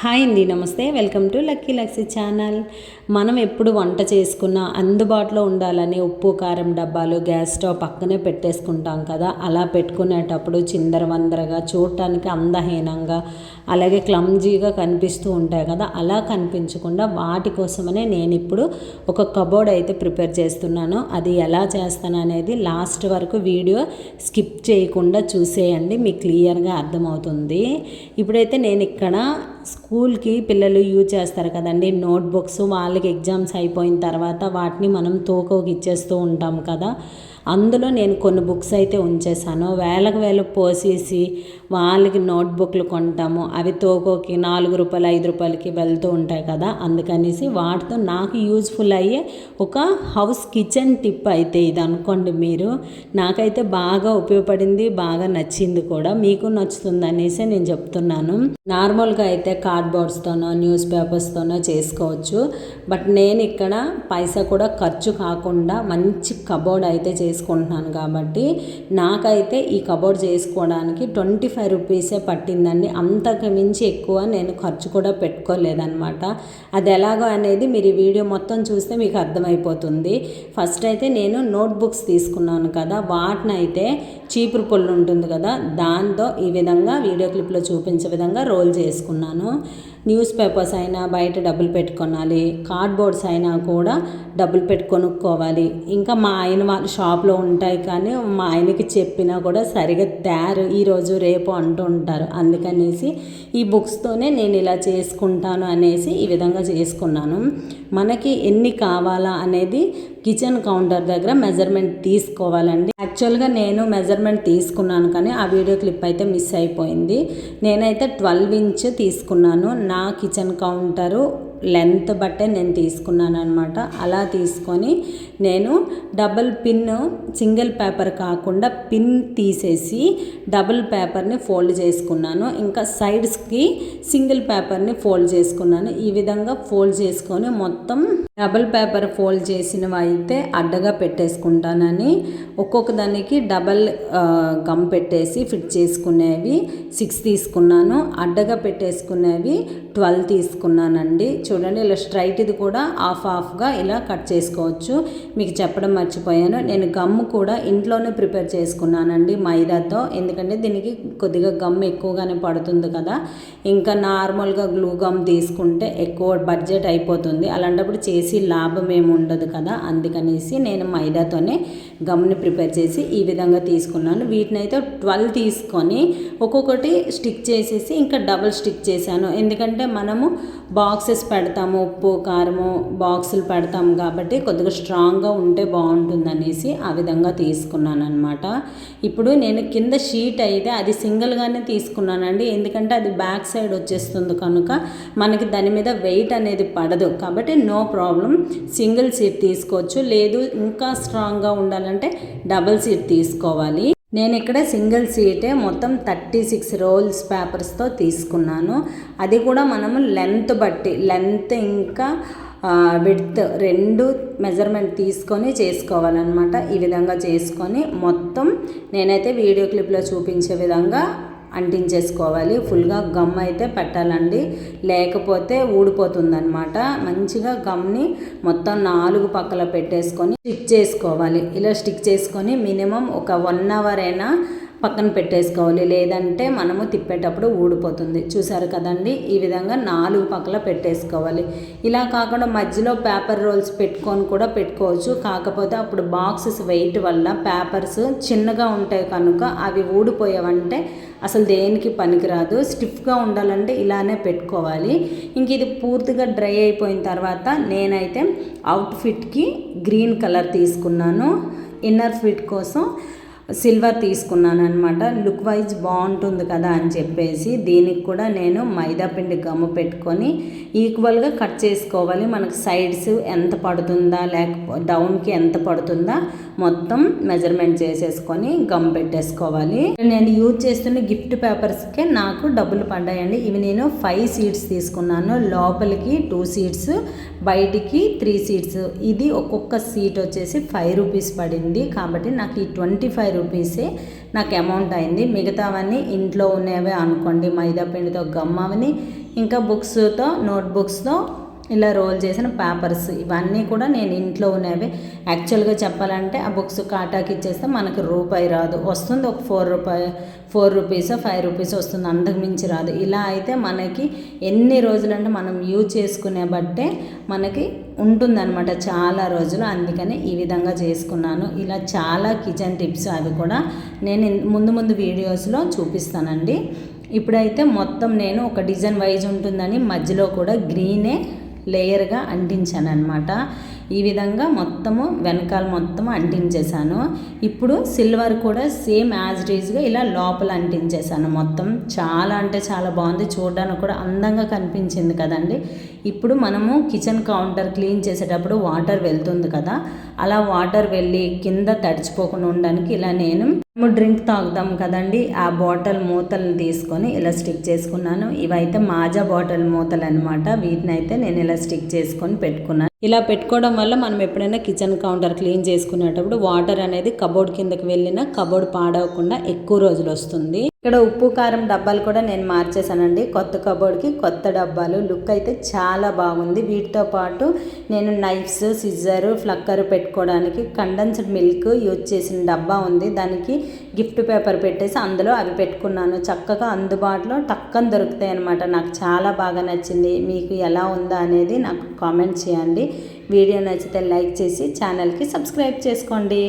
Hi అండి నమస్తే. Welcome to lucky Laxy channel. మనం ఎప్పుడు వంట చేసుకున్నా అందుబాటులో ఉండాలని ఉప్పు కారం డబ్బాలు గ్యాస్ స్టవ్ పక్కనే పెట్టేసుకుంటాం కదా. అలా పెట్టుకునేటప్పుడు చిందరవందరగా చూడటానికి అందహీనంగా అలాగే క్లమ్జీగా కనిపిస్తూ ఉంటాయి కదా. అలా కనిపించకుండా వాటి కోసమనే నేను ఇప్పుడు ఒక కబోర్డ్ అయితే ప్రిపేర్ చేస్తున్నాను. అది ఎలా చేస్తాను అనేది లాస్ట్ వరకు వీడియో స్కిప్ చేయకుండా చూసేయండి మీకు క్లియర్గా అర్థమవుతుంది. ఇప్పుడైతే నేను ఇక్కడ స్కూల్కి పిల్లలు యూజ్ చేస్తారు కదండి. నోట్బుక్స్ వాళ్ళకి ఎగ్జామ్స్ అయిపోయిన తర్వాత వాటిని మనం తోకోకి ఇచ్చేస్తూ ఉంటాం కదా. అందులో నేను కొన్ని బుక్స్ అయితే ఉంచేసాను వేలకు వేలు పోసేసి వాళ్ళకి నోట్బుక్లు కొంటాము. అవి తోకోకి నాలుగు రూపాయలు ఐదు రూపాయలకి వెళ్తూ ఉంటాయి కదా. అందుకనేసి వాటితో నాకు యూజ్ఫుల్ అయ్యే ఒక హౌస్ కిచెన్ టిప్ అయితే ఇది అనుకోండి మీరు. నాకైతే బాగా ఉపయోగపడింది బాగా నచ్చింది కూడా. మీకు నచ్చుతుంది అనేసి నేను చెప్తున్నాను. నార్మల్గా అయితే కార్డ్బోర్డ్స్తోనో న్యూస్ పేపర్స్తోనో చేసుకోవచ్చు. బట్ నేను ఇక్కడ పైసా కూడా ఖర్చు కాకుండా మంచి కబోర్డ్ అయితే చేసుకుంటున్నాను కాబట్టి నాకైతే ఈ కబోర్డ్ చేసుకోవడానికి ట్వంటీ ఫైవ్ రూపీసే పట్టిందండి. అంతకు మించి ఎక్కువ నేను ఖర్చు కూడా పెట్టుకోలేదన్నమాట. అది ఎలాగో అనేది మీరు ఈ వీడియో మొత్తం చూస్తే మీకు అర్థమైపోతుంది. ఫస్ట్ అయితే నేను నోట్బుక్స్ తీసుకున్నాను కదా వాటినైతే చీపురు పొల్లు ఉంటుంది కదా దాంతో ఈ విధంగా వీడియో క్లిప్లో చూపించే విధంగా రోల్ చేసుకున్నాను. న్యూస్ పేపర్స్ అయినా బయట డబ్బులు పెట్టుకోవాలి కార్డ్బోర్డ్స్ అయినా కూడా డబ్బులు పెట్టి కొనుక్కోవాలి ఇంకా మా ఆయన వాళ్ళ షాప్లో ఉంటాయి కానీ మా ఆయనకి చెప్పినా కూడా సరిగా తయారు ఈరోజు రేపు అంటూ ఉంటారు. అందుకనేసి ఈ బుక్స్తోనే నేను ఇలా చేసుకుంటాను అనేసి ఈ విధంగా చేసుకున్నాను. మనకి ఎన్ని కావాలా అనేది కిచెన్ కౌంటర్ దగ్గర మెజర్మెంట్ తీసుకోవాలండి. యాక్చువల్గా నేను మెజర్మెంట్ తీసుకున్నాను కానీ ఆ వీడియో క్లిప్ అయితే మిస్ అయిపోయింది. నేనైతే ట్వెల్వ్ ఇంచ్ తీసుకున్నాను. నా కిచెన్ కౌంటరు లెంత్ బట్టే నేను తీసుకున్నాను అనమాట అలా తీసుకొని నేను డబల్ పిన్ సింగిల్ పేపర్ కాకుండా పిన్ తీసేసి డబుల్ పేపర్ని ఫోల్డ్ చేసుకున్నాను. ఇంకా సైడ్స్కి సింగిల్ పేపర్ని ఫోల్డ్ చేసుకున్నాను. ఈ విధంగా ఫోల్డ్ చేసుకొని మొత్తం డబుల్ పేపర్ ఫోల్డ్ చేసినవి అయితే అడ్డగా పెట్టేసుకుంటానని ఒక్కొక్క దానికి డబల్ గమ్ పెట్టేసి ఫిట్ చేసుకునేవి సిక్స్ తీసుకున్నాను. అడ్డగా పెట్టేసుకునేవి ట్వెల్వ్ తీసుకున్నానండి. చూడండి ఇలా స్ట్రైట్ ఇది కూడా హాఫ్ హాఫ్గా ఇలా కట్ చేసుకోవచ్చు. మీకు చెప్పడం మర్చిపోయాను. నేను గమ్ కూడా ఇంట్లోనే ప్రిపేర్ చేసుకున్నానండి మైదాతో. ఎందుకంటే దీనికి కొద్దిగా గమ్ ఎక్కువగానే పడుతుంది కదా. ఇంకా నార్మల్గా గ్లూ గమ్ తీసుకుంటే ఎక్కువ బడ్జెట్ అయిపోతుంది. అలాంటప్పుడు చేసి లాభం ఏమి ఉండదు కదా. అందుకనేసి నేను మైదాతోనే గమ్ని ప్రిపేర్ చేసి ఈ విధంగా తీసుకున్నాను. వీటిని అయితే ట్వెల్వ్ తీసుకొని ఒక్కొక్కటి స్టిక్ చేసేసి ఇంకా డబుల్ స్టిక్ చేశాను. ఎందుకంటే మనము బాక్సెస్ పెడతాము ఉప్పు కారము బాక్సులు పెడతాము కాబట్టి కొద్దిగా స్ట్రాంగ్గా ఉంటే బాగుంటుందనేసి ఆ విధంగా తీసుకున్నాను అనమాట ఇప్పుడు నేను కింద షీట్ అయితే అది సింగిల్గానే తీసుకున్నానండి. ఎందుకంటే అది బ్యాక్ సైడ్ వచ్చేస్తుంది కనుక మనకి దాని మీద వెయిట్ అనేది పడదు. కాబట్టి నో ప్రాబ్లం సింగిల్ షీట్ తీసుకోవచ్చు. లేదు ఇంకా స్ట్రాంగ్గా కావాలంటే డబల్ సీట్ తీసుకోవాలి. నేను ఇక్కడ సింగిల్ సీటే మొత్తం థర్టీ సిక్స్ రోల్స్ పేపర్స్తో తీసుకున్నాను. అది కూడా మనము లెంత్ బట్టి లెంత్ ఇంకా విడ్త్ రెండు మెజర్మెంట్ తీసుకొని చేసుకోవాలన్నమాట. ఈ విధంగా చేసుకొని మొత్తం నేనైతే వీడియో క్లిప్లో చూపించే విధంగా అంటించేసుకోవాలి. ఫుల్గా గమ్ అయితే పెట్టాలండి. లేకపోతే ఊడిపోతుందనమాట మంచిగా గమ్ని మొత్తం నాలుగు పక్కల పెట్టేసుకొని స్టిక్ చేసుకోవాలి. ఇలా స్టిక్ చేసుకొని మినిమం ఒక వన్ అవర్ అయినా పక్కన పెట్టేసుకోవాలి. లేదంటే మనము తిప్పేటప్పుడు ఊడిపోతుంది. చూసారు కదండి? ఈ విధంగా నాలుగు పక్కల పెట్టేసుకోవాలి. ఇలా కాకుండా మధ్యలో పేపర్ రోల్స్ పెట్టుకొని కూడా పెట్టుకోవచ్చు. కాకపోతే అప్పుడు బాక్సెస్ వెయిట్ వల్ల పేపర్స్ చిన్నగా ఉంటాయి కనుక అవి ఊడిపోయావంటే అసలు దేనికి పనికిరాదు. స్టిఫ్గా ఉండాలంటే ఇలానే పెట్టుకోవాలి. ఇంక ఇది పూర్తిగా డ్రై అయిపోయిన తర్వాత నేనైతే అవుట్ఫిట్కి గ్రీన్ కలర్ తీసుకున్నాను. ఇన్నర్ ఫిట్ కోసం సిల్వర్ తీసుకున్నాను అనమాట లుక్ వైజ్ బాగుంటుంది కదా అని చెప్పేసి దీనికి కూడా నేను మైదాపిండి గమ్ము పెట్టుకొని ఈక్వల్గా కట్ చేసుకోవాలి. మనకు సైడ్స్ ఎంత పడుతుందా లేకపోతే డౌన్కి ఎంత పడుతుందా మొత్తం మెజర్మెంట్ చేసేసుకొని గమ్ పెట్టేసుకోవాలి. నేను యూజ్ చేస్తున్న గిఫ్ట్ పేపర్స్కే నాకు డబ్బులు పడ్డాయండి. ఇవి నేను ఫైవ్ సీట్స్ తీసుకున్నాను. లోపలికి టూ సీట్స్ బయటికి త్రీ సీట్స్ ఇది ఒక్కొక్క సీట్ వచ్చేసి ఫైవ్ రూపీస్ పడింది. కాబట్టి నాకు ఈ ట్వంటీ ఫైవ్ రూపీసే నాకు అమౌంట్ అయింది. మిగతావన్నీ ఇంట్లో ఉన్నవే అనుకోండి. మైదా పిండితో గమ్ ఇంకా బుక్స్తో నోట్బుక్స్తో ఇలా రోల్ చేసిన పేపర్స్ ఇవన్నీ కూడా నేను ఇంట్లో ఉన్నవి. యాక్చువల్గా చెప్పాలంటే ఆ బుక్స్ కాటాకి ఇచ్చేస్తే మనకు రూపాయి రాదు. వస్తుంది ఒక ఫోర్ రూపాయి ఫోర్ రూపీస్ ఫైవ్ రూపీస్ వస్తుంది. అంతకు మించి రాదు. ఇలా అయితే మనకి ఎన్ని రోజులంటే మనం యూజ్ చేసుకునే బట్టే మనకి ఉంటుందన్నమాట చాలా రోజులు. అందుకని ఈ విధంగా చేసుకున్నాను. ఇలా చాలా కిచెన్ టిప్స్ అవి కూడా నేను ముందు ముందు వీడియోస్లో చూపిస్తానండి. ఇప్పుడైతే మొత్తం నేను ఒక డిజైన్ వైజ్ ఉంటుందని మధ్యలో కూడా గ్రీనే లేయర్గా అంటించాను అనమాట ఈ విధంగా మొత్తము వెనకాల మొత్తం అంటించేశాను. ఇప్పుడు సిల్వర్ కూడా సేమ్ యాజ్ ఇట్ ఈజ్గా ఇలా లోపల అంటించేశాను. మొత్తం చాలా అంటే చాలా బాగుంది. చూడడానికి కూడా అందంగా కనిపించింది కదండి. ఇప్పుడు మనము కిచెన్ కౌంటర్ క్లీన్ చేసేటప్పుడు వాటర్ వెళ్తుంది కదా. అలా వాటర్ వెళ్ళి కింద తడిచిపోకుండా ఉండడానికి ఇలా నేను మేము డ్రింక్ తాగుతాం కదండి. ఆ బాటిల్ మూతలను తీసుకొని ఇలా స్టిక్ చేసుకున్నాను. ఇవైతే మాజా బాటిల్ మూతలు అనమాట వీటిని అయితే నేను ఇలా స్టిక్ చేసుకొని పెట్టుకున్నాను. ఇలా పెట్టుకోవడం వల్ల మనం ఎప్పుడైనా కిచెన్ కౌంటర్ క్లీన్ చేసుకునేటప్పుడు వాటర్ అనేది కబోర్డ్ కిందకి వెళ్ళినా కబోర్డ్ పాడవకుండా ఎక్కువ రోజులు వస్తుంది. ఇక్కడ ఉప్పు కారం డబ్బాలు కూడా నేను మార్చేసానండి కొత్త కబోర్డ్కి కొత్త డబ్బాలు. లుక్ అయితే చాలా బాగుంది. వీటితో పాటు నేను నైఫ్స్ సిజరు ఫ్లక్కర్ పెట్టుకోవడానికి కండెన్స్డ్ మిల్క్ యూజ్ చేసిన డబ్బా ఉంది. దానికి గిఫ్ట్ పేపర్ పెట్టేసి అందులో అవి పెట్టుకున్నాను. చక్కగా అందుబాటులో టక్కన దొరుకుతాయి అనమాట నాకు చాలా బాగా నచ్చింది. మీకు ఎలా ఉందా అనేది నాకు కామెంట్ చేయండి. వీడియో నచ్చితే లైక్ చేసి ఛానల్కి సబ్స్క్రైబ్ చేసుకోండి.